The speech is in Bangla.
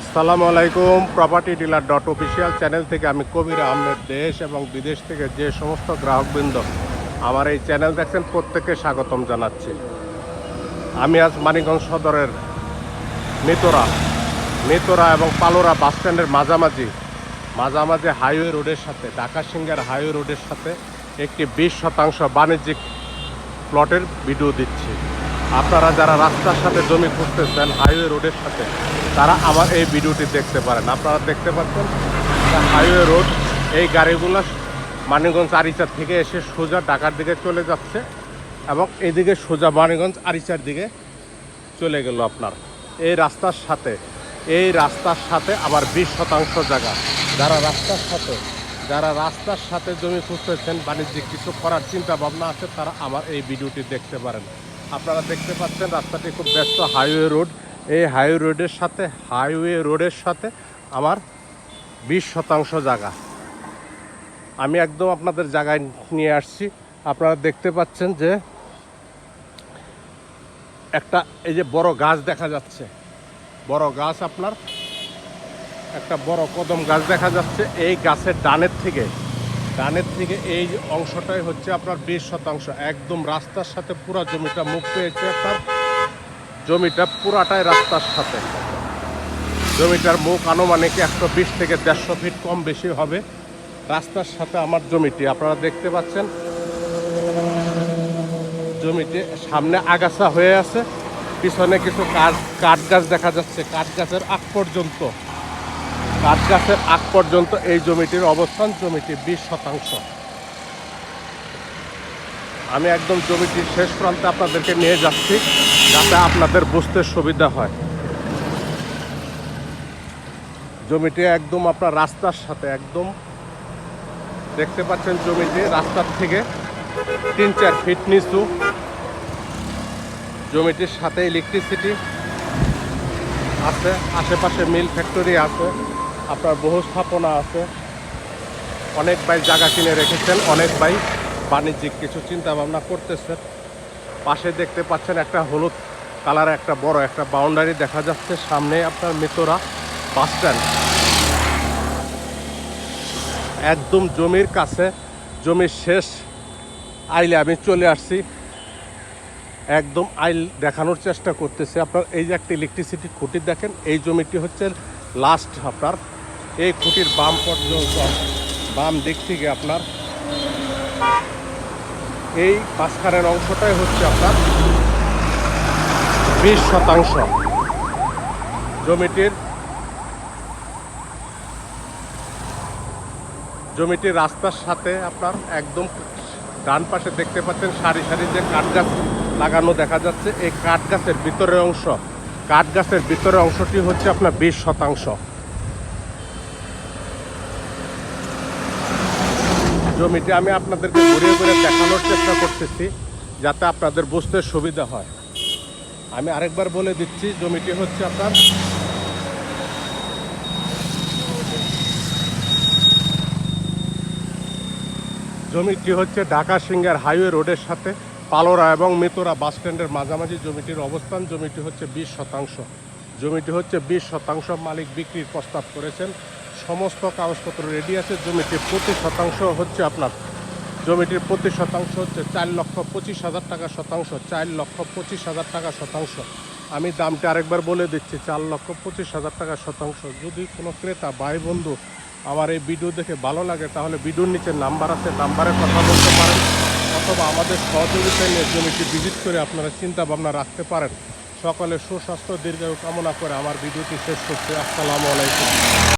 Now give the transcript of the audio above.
আসসালামু আলাইকুম property dealer dot official channel থেকে আমি কবির আহমেদ, দেশ এবং বিদেশ থেকে যে সমস্ত গ্রাহকবৃন্দ আমার এই চ্যানেল দেখছেন, প্রত্যেককে স্বাগতম জানাচ্ছি। আমি আজ মানিকগঞ্জ সদরের মিতরা মিতরা এবং পালোরা বাসস্ট্যান্ডের মাঝামাঝি মাঝামাঝি হাইওয়ে রোডের সাথে, ঢাকা হাইওয়ে রোডের সাথে একটি বিশ শতাংশ বাণিজ্যিক প্লটের ভিডিও দিচ্ছি। আপনারা যারা রাস্তার সাথে জমি খুঁজতেছেন হাইওয়ে রোডের সাথে তারা আমার এই ভিডিওটি দেখতে পারেন। আপনারা দেখতে পাচ্ছেন হাইওয়ে রোড এই গাড়িগুলো মানিকগঞ্জ আরিচার থেকে এসে সোজা ঢাকার দিকে চলে যাচ্ছে এবং এদিকে সোজা মানিগঞ্জ আরিচার দিকে চলে গেল আপনার। এই রাস্তার সাথে, এই রাস্তার সাথে আবার বিশ শতাংশ জায়গা। যারা রাস্তার সাথে, যারা রাস্তার সাথে জমি খুঁজতেছেন, বাণিজ্যিক কিছু করার চিন্তা ভাবনা আছে, তারা আমার এই ভিডিওটি দেখতে পারেন। আপনারা দেখতে পাচ্ছেন রাস্তাটি খুব ব্যস্ত হাইওয়ে রোড এই হাইওয়ে রোডের সাথে হাইওয়ে রোডের সাথে আমার বিশ শতাংশ জায়গা। আমি একদম আপনাদের জায়গায় নিয়ে আসছি। আপনারা দেখতে পাচ্ছেন যে একটা, এই যে বড় গাছ দেখা যাচ্ছে। বড় গাছ আপনার, একটা বড় কদম গাছ দেখা যাচ্ছে এই গাছের ডানের থেকে। ডানের থেকে এই অংশটাই হচ্ছে আপনার বিশ শতাংশ। একদম রাস্তার সাথে পুরো জমিটা মুখ পেয়েছে আপনার। জমিটা পুরাটাই রাস্তার সাথে। জমিটার মুখ আনুমানিক একশো বিশ থেকে দেড়শো ফিট কম বেশি হবে। রাস্তার সাথে আমার জমিটি, আপনারা দেখতে পাচ্ছেন। জমিটি সামনে আগাছা হয়ে আছে। পিছনে কিছু কাঠ কাঠ গাছ দেখা যাচ্ছে। কাঠ গাছের আগ পর্যন্ত, কাঠ গাছের আগ পর্যন্ত এই জমিটির অবস্থান। জমিটি বিশ শতাংশ। আমি একদম জমিটির শেষ প্রান্তে আপনাদেরকে নিয়ে যাচ্ছি, যাতে আপনাদের বুঝতে সুবিধা হয়। জমিটি একদম আপনার রাস্তার সাথে, একদম। দেখতে পাচ্ছেন জমিটি রাস্তার থেকে তিন চার ফিট নিচু। জমিটির সাথে ইলেকট্রিসিটি আছে, আশেপাশে মিল ফ্যাক্টরি আছে, আপনার বহু স্থাপনা আছে। অনেক ভাই জায়গা কিনে রেখেছেন, অনেক ভাই বাণিজ্যিক কিছু চিন্তা ভাবনা করতেছেন পাশে দেখতে পাচ্ছেন একটা হলুদ কালার, একটা বড়, একটা বাউন্ডারি দেখা যাচ্ছে সামনে আপনার মিতরা বাস স্ট্যান্ড। একদম জমির কাছে জমির শেষ। আইলে আমি চলে আসছি। একদম আইল দেখানোর চেষ্টা করতেছে। আপনার এই যে একটা ইলেকট্রিসিটি খুঁটি দেখেন, এই জমিটি হচ্ছে লাস্ট আপনার। এই খুঁটির বাম পর্যন্ত, বাম দিক থেকে আপনার এই মাঝখানের অংশটাই হচ্ছে আপনার বিশ শতাংশ জমিটির জমিটির রাস্তার সাথে আপনার একদম ডান পাশে দেখতে পাচ্ছেন সারি সারি যে কাঠ গাছ লাগানো দেখা যাচ্ছে। এই কাঠ গাছের ভিতরের অংশ কাঠ গাছের ভিতরের অংশটি হচ্ছে আপনার বিশ শতাংশ। জমিটি আমি আপনাদেরকে ঘুরিয়ে ঘুরে দেখানোর চেষ্টা করতেছি, যাতে আপনাদের বুঝতে সুবিধা হয়। আমি আরেকবার বলে দিচ্ছি, জমিটি হচ্ছে আপনার জমিটি হচ্ছে ঢাকা সিঙ্গার হাইওয়ে রোডের সাথে পালোরা এবং মিতরা বাস স্ট্যান্ডের মাঝামাঝি জমিটির অবস্থান। জমিটি হচ্ছে বিশ শতাংশ। জমিটি হচ্ছে বিশ শতাংশ মালিক বিক্রির প্রস্তাব করেছেন। সমস্ত কাগজপত্র রেডি আছে জমিটির প্রতি শতাংশ হচ্ছে আপনার, জমিটির প্রতি শতাংশ হচ্ছে চার লক্ষ পঁচিশ হাজার টাকা শতাংশ, চার লক্ষ পঁচিশ হাজার টাকা শতাংশ। আমি দামটা আরেকবার বলে দিচ্ছি, চার লক্ষ পঁচিশ হাজার টাকা শতাংশ। যদি কোনো ক্রেতা, ভাই, বন্ধু আমার এই ভিডিও দেখে ভালো লাগে, তাহলে ভিডিওর নিচে নাম্বার আছে নাম্বারে কথা বলতে পারেন, অথবা আমাদের সহযোগিতা নিয়ে জমিটি ভিজিট করে আপনারা চিন্তা ভাবনা রাখতে পারেন। সকলে সুস্বাস্থ্য, দীর্ঘায়ু কামনা করে আমার ভিডিওটি শেষ করছি। আসসালামু আলাইকুম।